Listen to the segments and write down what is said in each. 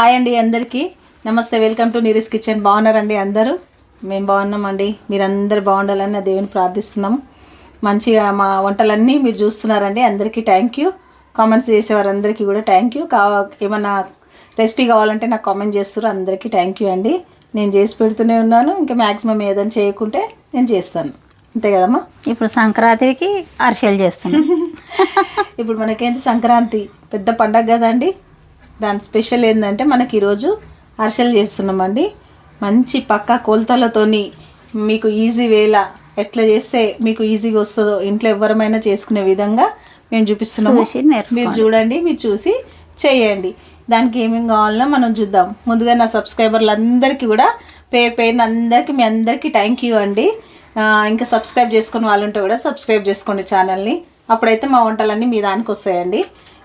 Hi అండి అందరికీ. నమస్తే వెల్కమ్ టు నీరిస్ కిచెన్. బాగున్నారండి అందరూ? మేము బాగున్నామండి. మీరందరూ బాగుండాలని నా దేవుని ప్రార్థిస్తున్నాం. మంచిగా మా వంటలన్నీ మీరు చూస్తున్నారండి. అందరికీ థ్యాంక్ యూ కామెంట్స్ చేసేవారందరికీ కూడా థ్యాంక్ యూ కా ఏమన్నా రెసిపీ కావాలంటే నాకు కామెంట్ చేస్తారు అందరికీ థ్యాంక్ యూ అండి. నేను చేసి పెడుతూనే ఉన్నాను. ఇంకా మ్యాక్సిమం ఏదైనా చేయకుంటే నేను చేస్తాను. అంతే కదమ్మా? ఇప్పుడు సంక్రాంతికి అరిసెలు చేస్తున్నాం ఇప్పుడు మనకేంటి సంక్రాంతి? పెద్ద పండగ కదండి. దాని స్పెషల్ ఏంటంటే మనకి ఈరోజు అరిసెలు చేస్తున్నామండి. మంచి పక్క కొలతలతోని మీకు ఈజీ వేలా ఎట్లా చేస్తే మీకు ఈజీగా వస్తుందో ఇంట్లో ఎవరమైనా చేసుకునే విధంగా మేము చూపిస్తున్నాము. మీరు చూడండి మీరు చూసి చేయండి. దానికి ఏమేమి కావాలన్నా మనం చూద్దాం. ముందుగా నా సబ్స్క్రైబర్లు అందరికీ కూడా పేరు పేరున అందరికీ మీ అందరికీ థ్యాంక్ యూ అండి. ఇంకా సబ్స్క్రైబ్ చేసుకుని వాళ్ళు ఉంటే కూడా సబ్స్క్రైబ్ చేసుకోండి ఛానల్ని. అప్పుడైతే మా వంటలన్నీ మీ దానికి వస్తాయండి.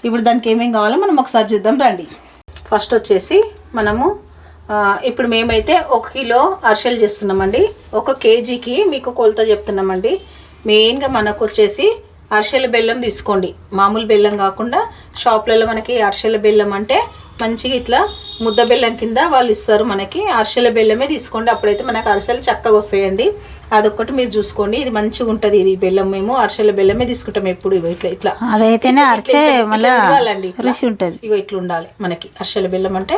ఇప్పుడు దానికి ఏమేమి కావాలో మనం ఒకసారి చూద్దాం రండి. ఫస్ట్ వచ్చేసి మనము ఇప్పుడు మేమైతే ఒక కిలో అరిసెలు చేస్తున్నామండి. ఒక కేజీకి మీకు కొలత చెప్తున్నామండి. మెయిన్గా మనకు వచ్చేసి అరిసెల బెల్లం తీసుకోండి. మామూలు బెల్లం కాకుండా షాప్లలో మనకి అరిసెల బెల్లం అంటే మంచిగా ఇట్లా ముద్ద బెల్లం కింద వాళ్ళు ఇస్తారు మనకి. అరిసెల బెల్లమే తీసుకోండి. అప్పుడైతే మనకు అరిసెలు చక్కగా వస్తాయండి. అదొక్కటి మీరు చూసుకోండి. ఇది మంచిగా ఉంటుంది ఇది బెల్లం మేము అరిసెల బెల్లమే తీసుకుంటాం ఎప్పుడు. ఇగో ఇట్లా ఇట్లా. అదైతేనే అరిసే. రుచి ఉంటుంది. ఇగో ఇట్లా ఉండాలి మనకి అరిసెల బెల్లం అంటే.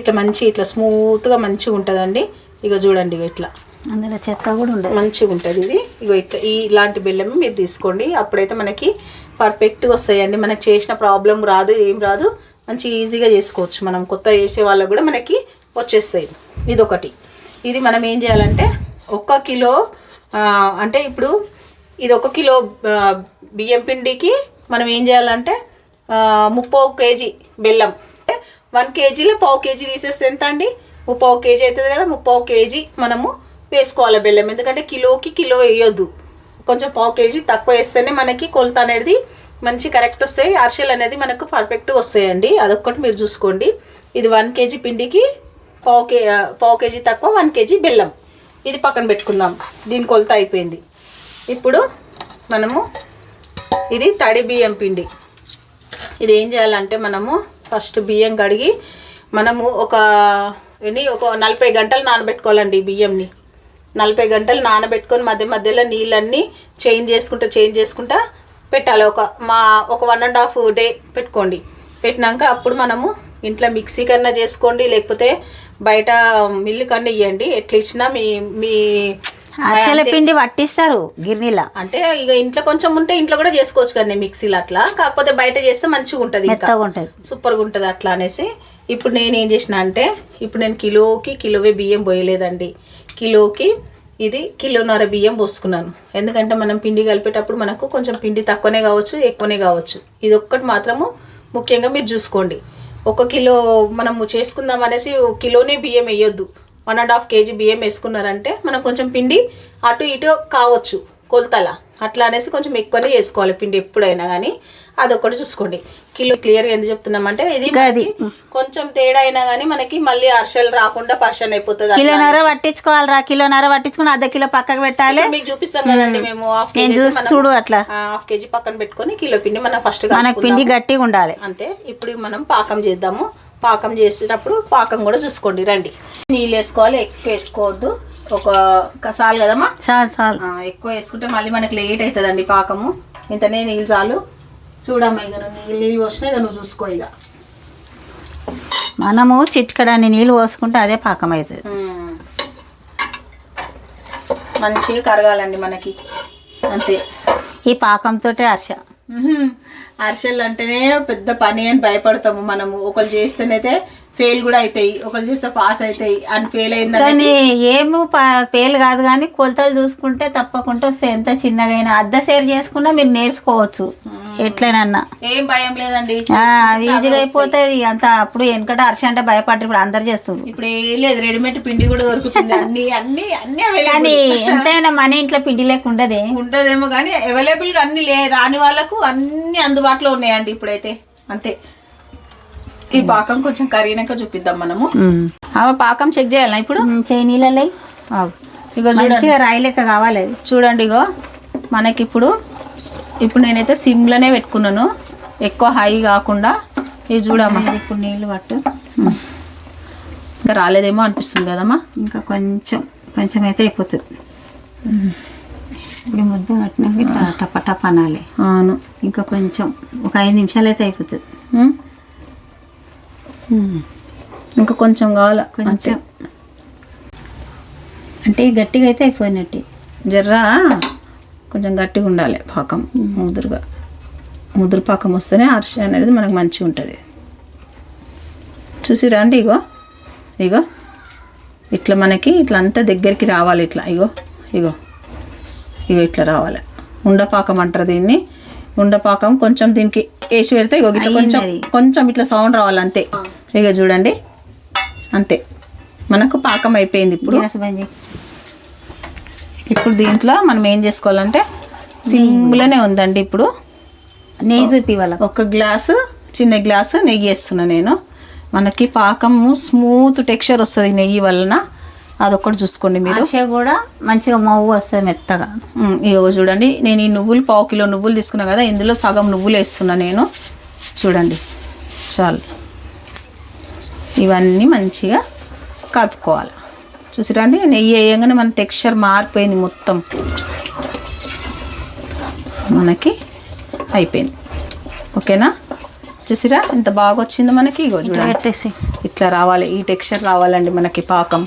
ఇట్లా మంచి ఇట్లా స్మూత్గా మంచిగా ఉంటుందండి. ఇగో చూడండి ఇగో ఇట్లా. అందులో చెత్త కూడా ఉండదు మంచిగా ఉంటుంది ఇది. ఇగో ఇట్లా ఈ ఇలాంటి బెల్లం మీరు తీసుకోండి. అప్పుడైతే మనకి పర్ఫెక్ట్గా వస్తాయండి. మనకి చేసిన ప్రాబ్లం రాదు ఏం రాదు. మంచి ఈజీగా చేసుకోవచ్చు. మనం కొత్త చేసే వాళ్ళకు కూడా మనకి వచ్చేస్తాయి. ఇది ఒకటి ఇది మనం ఏం చేయాలంటే ఒక్క కిలో అంటే ఇప్పుడు ఇది ఒక కిలో బియ్యం పిండికి మనం ఏం చేయాలంటే ముప్పో కేజీ బెల్లం. అంటే వన్ కేజీలో పావు కేజీ తీసేస్తే ఎంత అండి? ముప్పావు కేజీ అవుతుంది కదా ముప్పావు కేజీ మనము వేసుకోవాలి బెల్లం. ఎందుకంటే కిలోకి కిలో వేయొద్దు. కొంచెం పావు కేజీ తక్కువ వేస్తేనే మనకి కొలత అనేది మంచి కరెక్ట్ వస్తాయి. అరిసెలు అనేది మనకు పర్ఫెక్ట్గా వస్తాయండి. అదొక్కటి మీరు చూసుకోండి. ఇది వన్ కేజీ పిండికి పావు కే పావు కేజీ తక్కువ వన్ కేజీ బెల్లం. ఇది పక్కన పెట్టుకుందాం. దీని కొలత అయిపోయింది. ఇప్పుడు మనము ఇది తడి బియ్యం పిండి. ఇది ఏం చేయాలంటే మనము ఫస్ట్ బియ్యం కడిగి మనము ఒక ఎన్ని ఒక నలభై గంటలు నానబెట్టుకోవాలండి ఈ బియ్యంని. నలభై గంటలు నానబెట్టుకొని మధ్య మధ్యలో నీళ్ళన్నీ చేంజ్ చేసుకుంటా చేంజ్ చేసుకుంటా పెట్టాలి. ఒక మా ఒక వన్ అండ్ హాఫ్ డే పెట్టుకోండి. పెట్టినాక అప్పుడు మనము ఇంట్లో మిక్సీ కన్నా చేసుకోండి లేకపోతే బయట మిల్లు కన్నా ఇవ్వండి ఎట్లా ఇచ్చినా మీ మీ అరిసెల పిండి పట్టిస్తారు గిర్నీలా. అంటే ఇక ఇంట్లో కొంచెం ఉంటే ఇంట్లో కూడా చేసుకోవచ్చు కదా మిక్సీలో అట్లా. కాకపోతే బయట చేస్తే మంచిగా ఉంటుంది ఉంటుంది. సూపర్గా ఉంటుంది అట్లా అనేసి. ఇప్పుడు నేను ఏం చేసిన అంటే ఇప్పుడు నేను కిలోకి కిలోవే బియ్యం పోయలేదండి. కిలోకి ఇది కిలోన్నర బియ్యం పోసుకున్నాను. ఎందుకంటే మనం పిండి కలిపేటప్పుడు మనకు కొంచెం పిండి తక్కువనే కావచ్చు ఎక్కువనే కావచ్చు. ఇది ఒక్కటి మాత్రము ముఖ్యంగా మీరు చూసుకోండి. ఒక కిలో మనము చేసుకుందాం అనేసి కిలోనే బియ్యం వేయొద్దు. వన్ అండ్ హాఫ్ కేజీ బియ్యం వేసుకున్నారంటే మనం కొంచెం పిండి అటు ఇటు కావచ్చు. కొలతల. అట్లా అనేసి కొంచెం ఎక్కువనే చేసుకోవాలి పిండి ఎప్పుడైనా కానీ అదొకటి చూసుకోండి. కిలో క్లియర్గా ఎందుకు చెప్తున్నామంటే ఇది. మనకి కొంచెం తేడా అయినా కానీ మనకి మళ్ళీ అర్షలు రాకుండా పర్షన్ అయిపోతుంది కిలోన్నర పట్టించుకోవాలిరా. కిలోన్నర పట్టించుకుని అర్ధ కిలో పక్కకు పెట్టాలి. మీకు చూపిస్తాం కదండి మేము. హాఫ్ కేజీ చూడు అట్లా. హాఫ్ కేజీ పక్కన పెట్టుకొని కిలో పిండి మనం ఫస్ట్ మనకు పిండి గట్టిగా ఉండాలి. అంతే. ఇప్పుడు మనం పాకం చేద్దాము. పాకం చేసేటప్పుడు పాకం కూడా చూసుకోండి రండి. నీళ్ళు వేసుకోవాలి ఎక్కువ వేసుకోవద్దు. ఒక కసాలు కదమ్మా? చాలు చాలు. ఎక్కువ వేసుకుంటే మళ్ళీ మనకి లేట్ అవుతుందండి పాకము. ఇంతనే నీళ్ళు చాలు. చూడమ్మా ఇక నువ్వు నీళ్ళు నీళ్ళు పోసినా ఇక నువ్వు చూసుకో ఇక. మనము చిట్కడాన్ని నీళ్ళు పోసుకుంటే అదే పాకం అవుతుంది. మంచిగా కరగాలండి మనకి. అంతే. ఈ పాకంతో మ్మ్. అరిసెలు అంటేనే పెద్ద పని అని భయపడతాము మనము. ఒకరు చేస్తేనైతే ఫెయిల్ కూడా అవుతాయి ఒకరు చేస్తే పాస్ అవుతాయి అని ఫెయిల్ అయిందని కానీ ఏమి పేలు కాదు కానీ కొలతలు చూసుకుంటే తప్పకుండా వస్తే ఎంత చిన్నగైనా అద్దె షేర్ చేసుకున్నా మీరు నేర్చుకోవచ్చు. ఎట్లనన్నా. ఏం భయం లేదండి. ఆ, ఈజీగా అయిపోతుంది. అంత అప్పుడు వెనకట అరిసె అంటే భయపడ్డారు. ఇప్పుడు అందరు చేస్తున్నారు. ఇప్పుడు ఏం లేదు రెడీమేడ్ పిండి కూడా దొరుకుతుంది. అన్ని అన్ని అన్ని కానీ ఎంతైనా మన ఇంట్లో పిండి లేక ఉండదే. ఉంటదేమో కానీ అవైలబుల్గా అన్ని లే రాని వాళ్ళకు అన్ని అందుబాటులో ఉన్నాయండి ఇప్పుడైతే. అంతే. ఈ పాకం కొంచెం కరిగినాక చూపిద్దాం మనము. ఆమె పాకం చెక్ చేయాలా ఇప్పుడు? చేయి నీళ్ళలో ఆగు. ఇగో చూడండి. రాయి లెక్క కావాలి చూడండి ఇగో. మనకి ఇప్పుడు నేనైతే సిమ్లోనే పెట్టుకున్నాను. ఎక్కువ హై కాకుండా ఇది చూడమ్మా. ఇప్పుడు నీళ్ళు పట్టు. ఇంకా రాలేదేమో అనిపిస్తుంది కదమ్మా. ఇంకా కొంచెం కొంచెం అయితే అయిపోతుంది. ఇప్పుడు ముద్ద కట్టినాక ఇట్లా టప టప అనాలి. అవును. ఇంకా కొంచెం ఒక ఐదు నిమిషాలు అయితే అయిపోతుంది. ఇంకా కొంచెం కావాలా? కొంచెం. అంటే గట్టిగా అయితే అయిపోయినట్టు. జర్రా? కొంచెం గట్టిగా ఉండాలి పాకం ముదురుగా. ముదురు పాకం వస్తేనే అరిసె అనేది మనకు మంచిగా ఉంటుంది. చూసిరా అండి ఇగో? ఇగో? ఇట్లా మనకి ఇట్లా అంతా దగ్గరికి రావాలి ఇట్లా. ఇగో? ఇగో? ఇగో ఇట్లా రావాలి. ఉండపాకం అంటారు దీన్ని. ఉండపాకం కొంచెం దీనికి వేసి పెడితే ఇగో ఇట్లా కొంచెం. కొంచెం ఇట్లా సౌండ్ రావాలి అంతే. ఇక చూడండి. అంతే. మనకు పాకం అయిపోయింది ఇప్పుడు. ఇప్పుడు దీంట్లో మనం ఏం చేసుకోవాలంటే సింపుల్గానే ఉందండి ఇప్పుడు. నెయ్యి చూపి ఒక గ్లాసు చిన్న గ్లాసు నెయ్యి వేస్తున్నా నేను. మనకి పాకము స్మూత్ టెక్స్చర్ వస్తుంది నెయ్యి వలన. అదొక్కటి చూసుకోండి మీరు. కూడా మంచిగా మవ్వు వస్తుంది మెత్తగా. ఇగో చూడండి. నేను ఈ నువ్వులు పావు కిలో నువ్వులు తీసుకున్నా కదా ఇందులో సగం నువ్వులు వేస్తున్నా నేను. చూడండి. చాలు. ఇవన్నీ మంచిగా కలుపుకోవాలి. చూసిరండి? నెయ్యి వేయగానే మన టెక్స్చర్ మారిపోయింది మొత్తం. మనకి అయిపోయింది. ఓకేనా? చూసిరా? ఎంత బాగా వచ్చిందో మనకి. ఇగో పెట్టేసి ఇట్లా రావాలి. ఈ టెక్స్చర్ రావాలండి మనకి పాకం.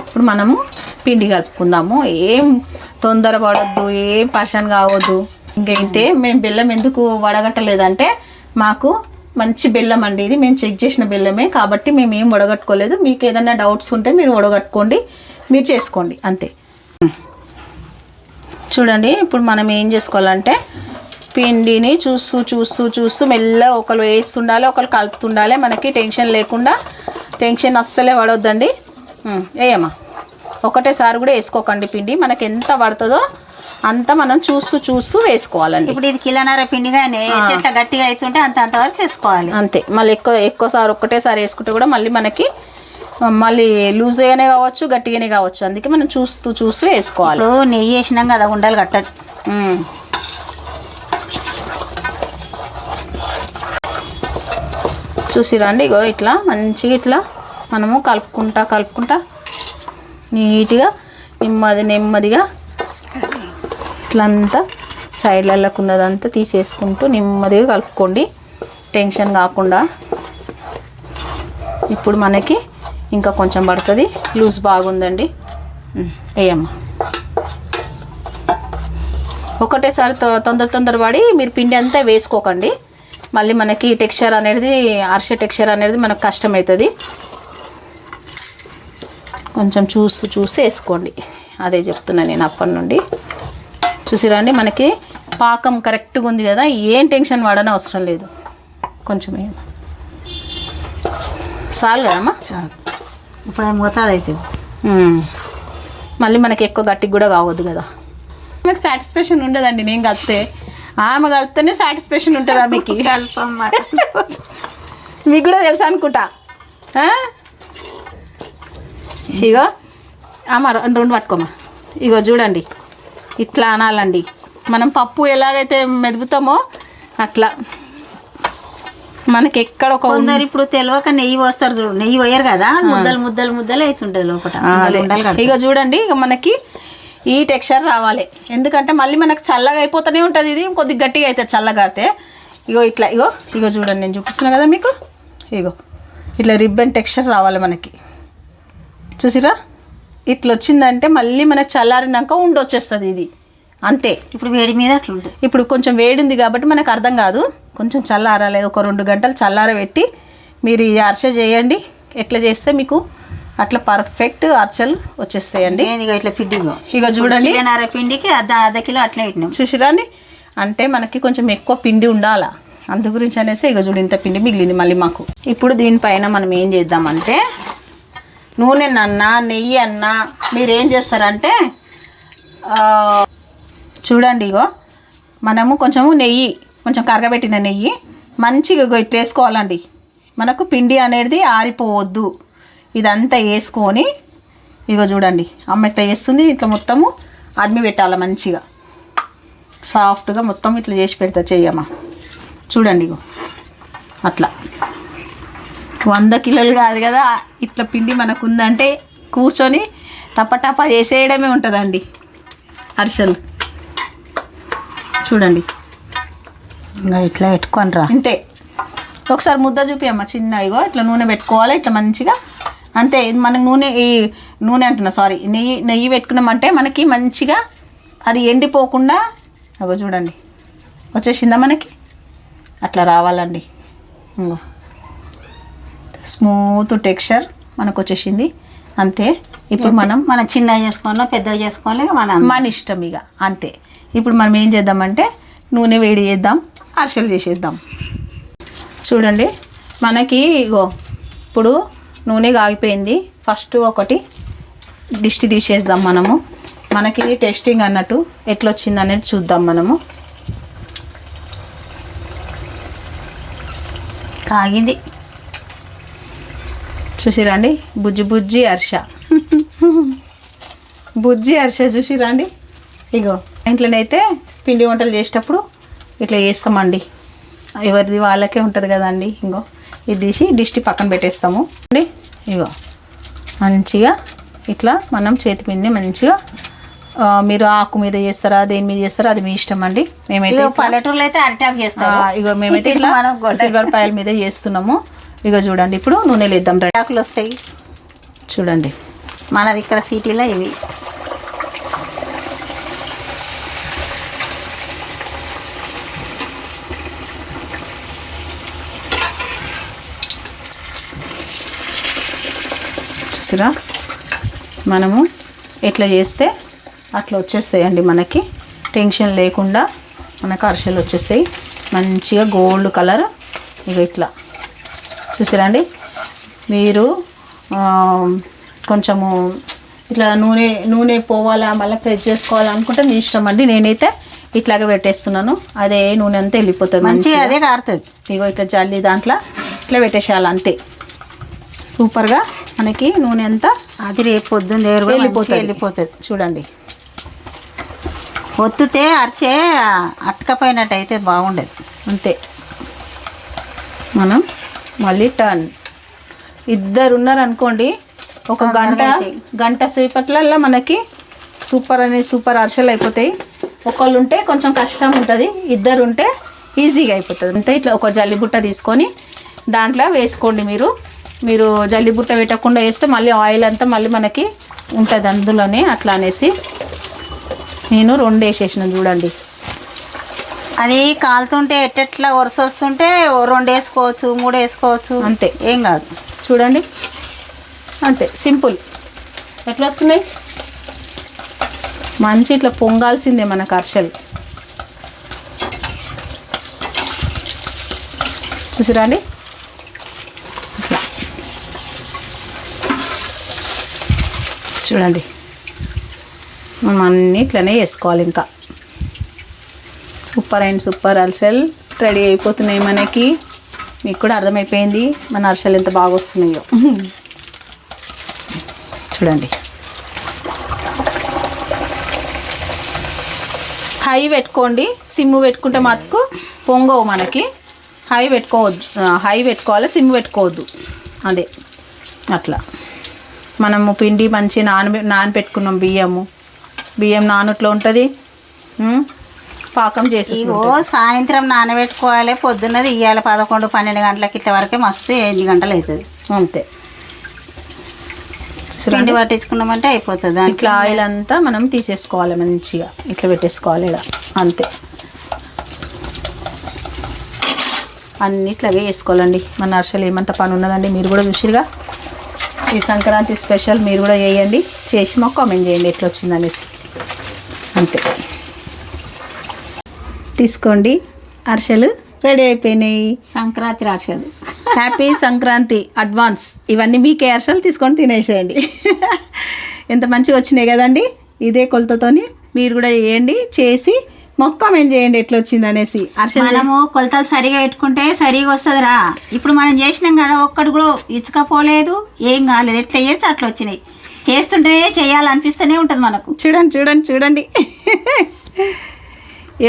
ఇప్పుడు మనము పిండి కలుపుకుందాము. ఏం తొందర పడొద్దు ఏం పర్షన్ కావద్దు. ఇంకైతే మేము బెల్లం ఎందుకు వడగట్టలేదంటే మాకు మంచి బెల్లం అండి ఇది. మేము చెక్ చేసిన బెల్లమే. కాబట్టి మేము ఏం వడగట్టుకోలేదు. మీకు ఏదైనా డౌట్స్ ఉంటే మీరు వడగట్టుకోండి. మీరు చేసుకోండి. అంతే. చూడండి ఇప్పుడు మనం ఏం చేసుకోవాలంటే పిండిని చూస్తూ చూస్తూ చూస్తూ మెల్లగా ఒకరు వేస్తుండాలి ఒకరు కలుపుతుండాలి. మనకి టెన్షన్ లేకుండా టెన్షన్ అస్సలే పడొద్దండి. ఉమ్, వేయమ్మా. ఒకటేసారి కూడా వేసుకోకండి పిండి. మనకి ఎంత పడుతుందో అంత మనం చూస్తూ చూస్తూ వేసుకోవాలండి. ఇప్పుడు ఇది కిలోన్నర పిండి కానీ ఎట్లా గట్టిగా అవుతుంటే అంత అంతవరకు వేసుకోవాలి. అంతే. మళ్ళీ ఎక్కువ ఎక్కువసారి ఒక్కటేసారి వేసుకుంటే కూడా మళ్ళీ మనకి మళ్ళీ లూజ్గానే కావచ్చు గట్టిగానే కావచ్చు. అందుకే మనం చూస్తూ చూస్తూ వేసుకోవాలి. నెయ్యి వేసినాం కదా ఉండాలి కట్టదు. మ్మ్. చూసిరా అండి? ఇగో ఇట్లా మంచిగా ఇట్లా మనము కలుపుకుంటా కలుపుకుంటా నీట్గా నెమ్మది నెమ్మదిగా ఇట్లా అంతా సైడ్లలోకి ఉన్నదంతా తీసేసుకుంటూ నెమ్మదిగా కలుపుకోండి. టెన్షన్ కాకుండా. ఇప్పుడు మనకి ఇంకా కొంచెం పడుతుంది. లూజ్ బాగుందండి. ఏమ్మా ఒకటేసారి తొ- తొందర తొందర పడి మీరు పిండి అంతా వేసుకోకండి. మళ్ళీ మనకి టెక్స్చర్ అనేది అరిసె టెక్స్చర్ అనేది మనకు కష్టమవుతుంది. కొంచెం చూస్తూ చూసి వేసుకోండి. అదే చెప్తున్నా నేను అప్పటి నుండి. చూసిరండి మనకి పాకం కరెక్ట్గా ఉంది కదా ఏం టెన్షన్ పడని అవసరం లేదు. కొంచెం ఏం చాలు కదమ్మా? ఇప్పుడు అది మోతాదు మ్మ్. మళ్ళీ మనకి ఎక్కువ గట్టిగా కూడా కావద్దు కదా. నాకు సాటిస్ఫాక్షన్ ఉండదండి నేను కలిపితే. ఆమె కలిపితేనే సాటిస్ఫాక్షన్ ఉంటుంది కల్పమ్మ. మీకు కూడా తెలుసా అనుకుంటా? ఇగో అమ్మ రెండు రెండు పట్టుకోమా ఇగో చూడండి. ఇట్లా అనాలండి. మనం పప్పు ఎలాగైతే మెదుపుతామో అట్లా. మనకి ఎక్కడ ఒక కొందరు ఇప్పుడు తెలియక నెయ్యి పోస్తారు చూడు నెయ్యి పోయారు కదా ముద్దలు ముద్దలు ముద్దలు అవుతుంటది లోపల ఇక చూడండి ఇక మనకి ఈ టెక్స్చర్ రావాలి. ఎందుకంటే మళ్ళీ మనకు చల్లగా అయిపోతూనే ఉంటుంది ఇది కొద్దిగా గట్టిగా అవుతుంది చల్లగారితే ఇగో ఇట్లా ఇగో ఇగో చూడండి నేను చూపిస్తున్నా కదా మీకు. ఇగో ఇట్లా రిబ్బన్ టెక్స్చర్ రావాలి మనకి. చూసిరా? ఇట్లా వచ్చిందంటే మళ్ళీ మనకు చల్లారినాక ఉండొచ్చేస్తుంది ఇది. అంతే. ఇప్పుడు వేడి మీద అట్లా ఉంటుంది ఇప్పుడు కొంచెం వేడింది కాబట్టి మనకు అర్థం కాదు. కొంచెం చల్లారాలి ఒక రెండు గంటలు చల్లారబెట్టి మీరు ఈ అర్చ చేయండి. ఎట్లా చేస్తే మీకు అట్లా పర్ఫెక్ట్ అర్చలు వచ్చేస్తాయండి. ఇక ఇట్లా పిండిగో ఇక చూడండి. పిండికి అర్ధ అర్ధ కిలో అట్లా పెట్టినాం. చూసిరాండి అంటే మనకి కొంచెం ఎక్కువ పిండి ఉండాలా. అందు గురించి అనేసి ఇక చూడు ఇంత పిండి మిగిలింది మళ్ళీ మాకు. ఇప్పుడు దీనిపైన మనం ఏం చేద్దామంటే నూనెనన్నా నెయ్యి అన్నా మీరేం చేస్తారంటే చూడండి ఇగో మనము కొంచెము నెయ్యి కొంచెం కరగబెట్టిన నెయ్యి మంచిగా ఇగో ఇట్లా వేసుకోవాలండి. మనకు పిండి అనేది ఆరిపోవద్దు. ఇదంతా వేసుకొని ఇగో చూడండి అమ్మ ఇట్లా వేస్తుంది ఇట్లా మొత్తము అద్మి పెట్టాలి మంచిగా. సాఫ్ట్గా మొత్తం ఇట్లా చేసి పెడతా చెయ్యమ్మా. చూడండి ఇగో అట్లా. వంద కిలోలు కాదు కదా ఇట్లా పిండి మనకు ఉందంటే కూర్చొని టపటపా చేసేయడమే ఉంటుందండి అరిసెలు. చూడండి. ఇంకా ఇట్లా పెట్టుకొని రా అంతే ఒకసారి ముద్ద చూపియమ్మ చిన్న ఇగో ఇట్లా నూనె పెట్టుకోవాలి ఇట్లా మంచిగా. అంతే ఇది మనకు నూనె ఈ నూనె అంటున్నా సారీ నెయ్యి నెయ్యి పెట్టుకున్నామంటే మనకి మంచిగా అది ఎండిపోకుండా అగో చూడండి వచ్చేసిందా మనకి? అట్లా రావాలండి. ఇంగో. స్మూత్ టెక్స్చర్ మనకు వచ్చేసింది అంతే. ఇప్పుడు మనం మనం చిన్నగా చేసుకోవాలో పెద్దగా చేసుకోవాలి మన మన ఇష్టం ఇక. అంతే. ఇప్పుడు మనం ఏం చేద్దామంటే నూనె వేడి చేద్దాం అరిసెలు చేసేద్దాం. చూడండి. మనకి ఇగో ఇప్పుడు నూనె కాగిపోయింది. ఫస్ట్ ఒకటి దిష్టి తీసేద్దాం మనము. మనకి ఇది టెస్టింగ్ అన్నట్టు ఎట్లా వచ్చింది అనేది చూద్దాం మనము. కాగింది. చూసిరండి? బుజ్జి బుజ్జి అర్ష బుజ్జి అర్ష చూసిరండి? ఇగో ఇంట్లోనైతే పిండి వంటలు చేసేటప్పుడు ఇట్లా చేస్తామండి. ఎవరిది వాళ్ళకే ఉంటుంది కదండి ఇంకో ఇది తీసి డిష్టి పక్కన పెట్టేస్తాము. అండి ఇగో. మంచిగా ఇట్లా మనం చేతి పిండి మంచిగా మీరు ఆకు మీద చేస్తారా దేని మీద చేస్తారా అది మీ ఇష్టం అండి. మేమైతే పల్లెటూరులో అయితే అరిటాకు ఆ, చేస్తారు. ఇగో మేమైతే ఇట్లా సిల్వర్ పాయల మీద చేస్తున్నాము. ఇగో చూడండి ఇప్పుడు నూనెలు వేద్దాం రండి. ఆకులు వస్తాయి. చూడండి. మనది ఇక్కడ సిటీలో ఇవి. చూసారా? మనము ఎట్లా చేస్తే అట్లా వచ్చేస్తాయండి మనకి. టెన్షన్ లేకుండా మనకు అరిసెలు వచ్చేస్తాయి. మంచిగా గోల్డ్ కలర్ ఇక ఇట్లా. చూసారా అండి మీరు కొంచెము ఇట్లా నూనె నూనె పోవాలా మళ్ళీ ప్రెస్ చేసుకోవాలా అనుకుంటే మీ ఇష్టం అండి. నేనైతే ఇట్లాగే పెట్టేస్తున్నాను. అదే నూనె అంతా వెళ్ళిపోతుంది మంచిగా. అదే కారుతుంది. ఇగో ఇట్లా జల్లి దాంట్లో ఇట్లా పెట్టేసేయాలి అంతే. సూపర్గా మనకి నూనె అంతా అది రేపు పొద్దున్న దగ్గర వెళ్ళిపోతుంది. వెళ్ళిపోతుంది. చూడండి. ఒత్తితే అరిచే అట్టకపోయినట్టు అయితే బాగుండేది. అంతే. మనం మళ్ళీ టర్న్ ఇద్దరు ఉన్నారు అనుకోండి ఒక గంట. గంట సేపట్లల్లో మనకి సూపర్ అనే సూపర్ అరిసెలు అయిపోతాయి. ఒకళ్ళు ఉంటే కొంచెం కష్టం ఉంటుంది ఇద్దరు ఉంటే ఈజీగా అయిపోతుంది. అంతే ఇట్లా ఒక జల్లిబుట్ట తీసుకొని దాంట్లో వేసుకోండి మీరు. మీరు జల్లిబుట్ట పెట్టకుండా వేస్తే మళ్ళీ ఆయిల్ అంతా మళ్ళీ మనకి ఉంటుంది అందులోనే అట్లా అనేసి. నేను రెండు వేసేసిన చూడండి. అది కాలుతుంటే ఎట్టెట్లా వరుస వస్తుంటే రెండు వేసుకోవచ్చు మూడు వేసుకోవచ్చు అంతే. ఏం కాదు. చూడండి. అంతే సింపుల్. ఎట్లా వస్తున్నాయి మంచి ఇట్లా పొంగాల్సిందే మనకు అర్షలు చూసిరా అండి? చూడండి. మనం అన్నీ ఇట్లనే వేసుకోవాలి ఇంకా. సూపర్ అండ్ సూపర్ అరిసెల్ రెడీ అయిపోతున్నాయి మనకి. మీకు కూడా అర్థమైపోయింది మన అరిసెలు ఎంత బాగా వస్తున్నాయో. చూడండి. హై పెట్టుకోండి. సిమ్ పెట్టుకుంటే మటుకు పొంగవు మనకి. హై పెట్టుకోవద్దు. హై పెట్టుకోవాలి సిమ్ పెట్టుకోవద్దు. అదే. అట్లా. మనము పిండి మంచి నాన నానబెట్టుకున్నాం బియ్యము. బియ్యం నానట్లో ఉంటుంది. పాకం చేసి ఇగో సాయంత్రం నానబెట్టుకోవాలి పొద్దున్నది ఇయ్యాలి పదకొండు పన్నెండు గంటలకి ఇట్ల వరకే మస్తు ఎనిమిది గంటలు అవుతుంది అంతే. పిండి పట్టించుకున్నామంటే అయిపోతుంది. ఇట్లా ఆయిల్ అంతా మనం తీసేసుకోవాలి మంచిగా. ఇట్లా పెట్టేసుకోవాలి ఇలా అంతే. అన్నిట్లాగే వేసుకోవాలండి మన అరిసెలు ఏమంత పని ఉన్నదండి మీరు కూడా చూసిరుగా ఈ సంక్రాంతి స్పెషల్ మీరు కూడా వేయండి చేసి మాకు కామెంట్ చేయండి ఎట్లా వచ్చింది అనేసి అంతే. తీసుకోండి. అరిసెలు రెడీ అయిపోయినాయి. సంక్రాంతి రాసేది హ్యాపీ సంక్రాంతి అడ్వాన్స్. ఇవన్నీ మీకే అరిసెలు తీసుకొని తినేసేయండి. ఎంత మంచిగా వచ్చినాయి కదండి? ఇదే కొలతతోని మీరు కూడా చేయండి చేసి మొక్క కామెంట్ చేయండి ఎట్లా వచ్చింది అనేసి. అరిసెలు మనము కొలతలు సరిగా పెట్టుకుంటే సరిగా వస్తుందిరా. ఇప్పుడు మనం చేసినాం కదా ఒక్కడు కూడా ఇచ్చుకపోలేదు ఏం కాలేదు. ఎట్లా చేస్తే అట్లా వచ్చినాయి. చేస్తుంటే చేయాలనిపిస్తూనే ఉంటుంది మనకు. చూడండి చూడండి చూడండి.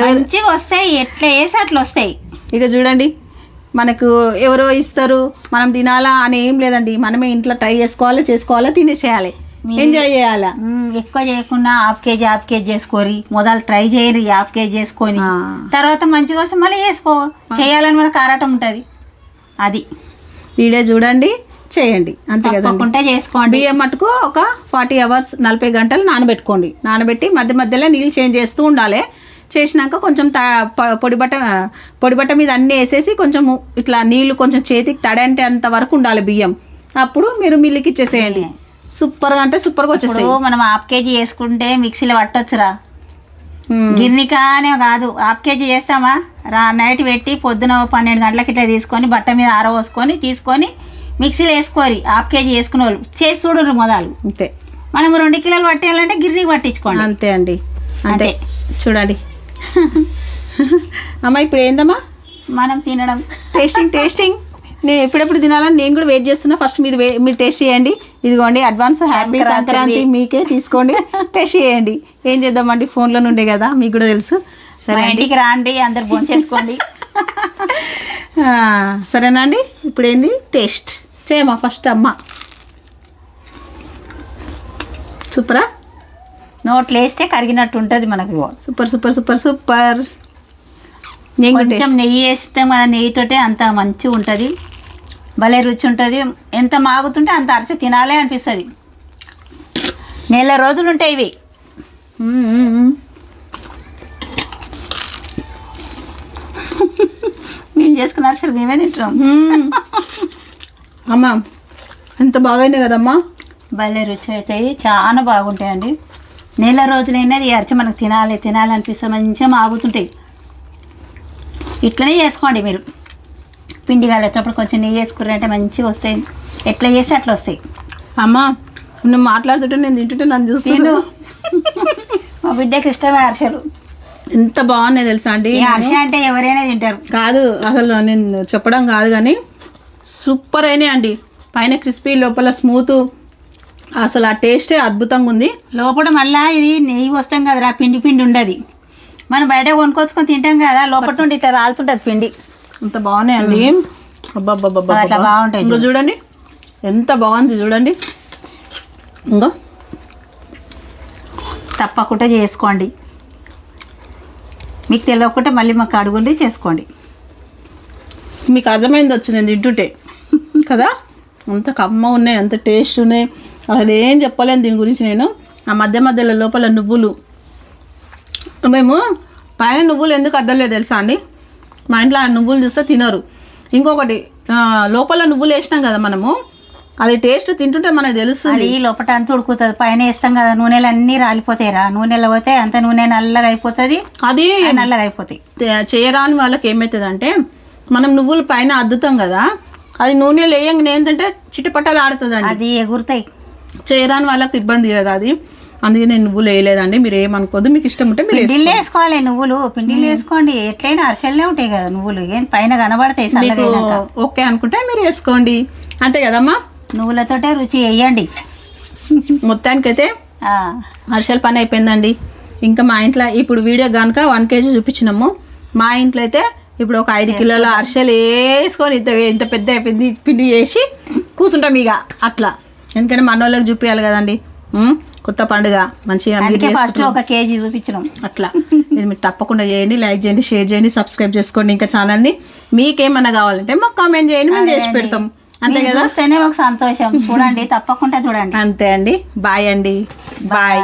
మంచిగా వస్తాయి ఎట్లా వేసి అట్లా వస్తాయి. ఇక చూడండి మనకు ఎవరో ఇస్తారు మనం తినాలా అని ఏం లేదండి. మనమే ఇంట్లో ట్రై చేసుకోవాలి చేసుకోవాలా తినేసేయాలి. ఎంజాయ్ చేయాలా. ఎక్కువ చేయకుండా హాఫ్ కేజీ హాఫ్ కేజీ చేసుకోరి మొదలు ట్రై చేయరు హాఫ్ కేజీ చేసుకొని. తర్వాత మంచిగా వస్తే మళ్ళీ చేసుకో. చేయాలని మనకు ఆరాటం ఉంటుంది. అది. వీడియో చూడండి చేయండి. అంతే తప్పకుండా చేసుకోండి. బియ్యం మటుకు ఒక ఫార్టీ అవర్స్ నలభై గంటలు నానబెట్టుకోండి. నానబెట్టి మధ్య మధ్యలో నీళ్ళు చేంజ్ చేస్తూ ఉండాలి. చేసినాక కొంచెం త ప- పొడి బట్ట పొడి బట్ట మీద అన్నీ వేసేసి కొంచెం ఇట్లా నీళ్ళు కొంచెం చేతికి తడంటే అంత వరకు ఉండాలి బియ్యం. అప్పుడు మీరు మిల్లుకి ఇచ్చేసేయండి. సూపర్గా అంటే సూపర్గా వచ్చేసాయి మనం హాఫ్ కేజీ చేసుకుంటే మిక్సీలో పట్టొచ్చురా. గిర్నికానే కాదు హాఫ్ కేజీ చేస్తామా? రా నైట్ పెట్టి పొద్దున పన్నెండు గంటలకి ఇట్లా తీసుకొని బట్ట మీద ఆరబోసుకొని తీసుకొని మిక్సీలో వేసుకోరి హాఫ్ కేజీ వేసుకునే వాళ్ళు చేసి చూడరు మొదలు. అంతే. మనం రెండు కిలోలు పట్టేయాలంటే గిర్నికి పట్టించుకోండి. అంతే అండి. అంతే. చూడండి. అమ్మ ఇప్పుడు ఏందమ్మా? మనం తినడం. టేస్టింగ్ టేస్టింగ్ నేను ఎప్పుడెప్పుడు తినాలని నేను కూడా వెయిట్ చేస్తున్నా. ఫస్ట్ మీరు మీరు టేస్ట్ చేయండి. ఇదిగోండి అడ్వాన్స్ హ్యాపీ. సంక్రాంతి. మీకే తీసుకోండి. టేస్ట్ చేయండి. ఏం చేద్దామండి? ఫోన్లో నుండే కదా మీకు కూడా తెలుసు. సరే అండి. ఇంటికి రాండి అందరు భోంచేసుకోండి ఆ, సరేనా అండి? ఇప్పుడు ఏంది? టేస్ట్ చేయమ్మా ఫస్ట్ అమ్మ. సూపరా నోట్లు వేస్తే కరిగినట్టు ఉంటుంది మనకి. Super super super super. కొంచెం నెయ్యి వేస్తే మన నెయ్యితోటే అంత మంచిగా ఉంటుంది భలే రుచి ఉంటుంది ఎంత మాగుతుంటే అంత అరిసి తినాలే అనిపిస్తుంది. నెల రోజులు ఉంటాయి ఇవి. మ్మ్, చేసుకున్న అరిసెలు మేమే తింటున్నాం. మ్మ్. అమ్మ ఎంత బాగైంది కదమ్మా? భలే రుచి అవుతాయి చాలా బాగుంటాయండి. నెల రోజులైనా ఈ అరిచి మనకు తినాలి తినాలి అనిపిస్తే మంచిగా మాగుతుంటాయి. ఇట్లనే చేసుకోండి మీరు. పిండి కాలేటప్పుడు కొంచెం నెయ్యి వేసుకున్నారంటే మంచిగా వస్తాయి. ఎట్లా చేస్తే అట్లా వస్తాయి. అమ్మా నువ్వు మాట్లాడుతుంటే నేను తింటుంటే నన్ను తిను. చూస్తున్నాను మా బిడ్డకి ఇష్టమే అరిసెలు. ఎంత బాగున్నాయి తెలుసా అండి? అరిసె అంటే ఎవరైనా తింటారు. కాదు అసలు నేను చెప్పడం కాదు కానీ సూపర్ అయినాయి అండి. పైన క్రిస్పీ లోపల స్మూత్. అసలు ఆ టేస్టే అద్భుతంగా ఉంది. లోపల మళ్ళా ఇది నెయ్యి వస్తాం కదరా పిండి పిండి ఉండదు. మనం బయట కొనుక్కొచ్చుకొని తింటాం కదా లోపల నుండి ఇట్లా రాలుతుంటుంది పిండి. అంత బాగున్నాయండి అబ్బబ్బబ్బబ్బబ్బా. అట్లా బాగుంటాయి ఇంకో చూడండి. ఎంత బాగుంది చూడండి. ఇంకో. తప్పకుండా చేసుకోండి. మీకు తెలియకుంటే మళ్ళీ మాకు అడుగుండి చేసుకోండి. మీకు అర్థమైంది వచ్చి నేను తింటుంటే. కదా? అంత కమ్మ ఉన్నాయి అంత టేస్ట్ ఉన్నాయి. అసలు ఏం చెప్పలేను దీని గురించి నేను. ఆ మధ్య మధ్యలో లోపల నువ్వులు. మేము పైన నువ్వులు ఎందుకు అద్దలేదు తెలుసా అండి? మా ఇంట్లో ఆ నువ్వులు చూస్తే తినరు. ఇంకొకటి లోపల నువ్వులు వేసినాం కదా మనము అది టేస్ట్ తింటుంటే మనకు తెలుస్తుంది. అది లోపల అంతా ఉడుకుతుంది. పైన వేస్తాం కదా నూనెలు అన్నీ రాలిపోతాయిరా నూనెలో పోతే అంత నూనె నల్లగా అయిపోతుంది. అది నల్లగా అయిపోతాయి. చేయరాని వాళ్ళకి ఏమవుతుందంటే మనం నువ్వులు పైన అద్దుతాం కదా అది నూనెలు వేయంగానే ఏంటంటే చిటపటలు ఆడుతుందండి. అది ఎగురుతాయి. చేయరాని వాళ్ళకి ఇబ్బంది కదా అది. అందుకే నేను నువ్వులు వేయలేదండి మీరు ఏమనుకోదు మీకు ఇష్టం ఉంటే మీరు పిండిలు వేసుకోవాలి నువ్వులు. పిండిలు వేసుకోండి ఎట్లయినా అరిసెల్లే ఉంటాయి కదా నువ్వులు. ఏం పైన కనబడతాయి మీకు. ఓకే అనుకుంటే మీరు వేసుకోండి. అంతే కదమ్మా? నువ్వులతోటే రుచి వేయండి. మొత్తానికైతే అరిసెల పని అయిపోయిందండి. ఇంకా మా ఇంట్లో ఇప్పుడు వీడియో కనుక వన్ కేజీ చూపించినాము. మా ఇంట్లో అయితే ఇప్పుడు ఒక ఐదు కిలోల అరిసెలు వేసుకొని ఇంత ఇంత పెద్ద అయిపోయింది పిండి చేసి కూర్చుంటాం ఇక అట్లా. ఎందుకంటే మన వాళ్ళకి చూపించాలి కదండి. కొత్త పండుగ. మంచిగా మీరు. ఒక కేజీ చూపించినాం అట్లా. ఇది మీరు తప్పకుండా చేయండి లైక్ చేయండి షేర్ చేయండి సబ్స్క్రైబ్ చేసుకోండి ఇంకా ఛానల్ని. మీకేమన్నా కావాలంటే మాకు కామెంట్ చేయండి మేము చేసి పెడతాం. అంతే కదా? చూస్తేనే ఒక సంతోషం. చూడండి తప్పకుండా చూడండి. అంతే అండి. బాయ్ అండి. బాయ్.